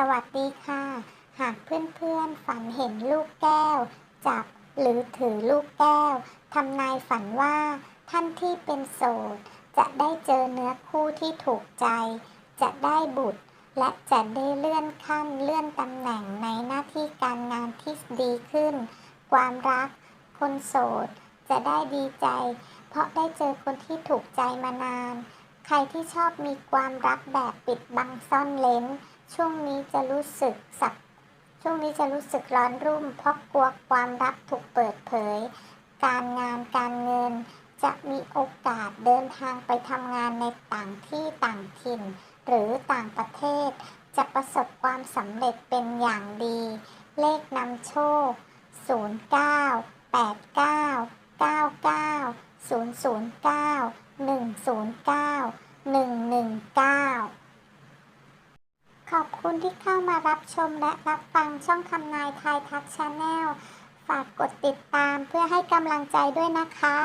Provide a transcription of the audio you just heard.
สวัสดีค่ะ หากเพื่อนๆฝันเห็นลูกแก้ว จับหรือถือลูกแก้วทำนายฝันว่า ท่านที่เป็นโสด จะได้เจอเนื้อคู่ที่ถูกใจ จะได้บุตร และจะได้เลื่อนขั้นเลื่อนตำแหน่งในหน้าที่การงานที่ดีขึ้น ความรัก คนโสด จะได้ดีใจ เพราะได้เจอคนที่ถูกใจมานาน ใครที่ชอบมีความรักแบบปิดบังซ่อนเลน ช่วงนี้จะรู้สึกสักช่วงนี้จะรู้สึกร้อนรุ่ม เพราะกลัวความรักถูกเปิดเผย การงานการเงินจะมีโอกาสเดินทางไปทำงานในต่างที่ต่างถิ่น หรือต่างประเทศ จะประสบความสำเร็จเป็นอย่างดี เลขนำโชค 09 89 99 009 109 119 คุณที่เข้ามารับชมและรับฟังช่องคำนายไทยทักชาแนล ฝากกดติดตามเพื่อให้กำลังใจด้วยนะคะ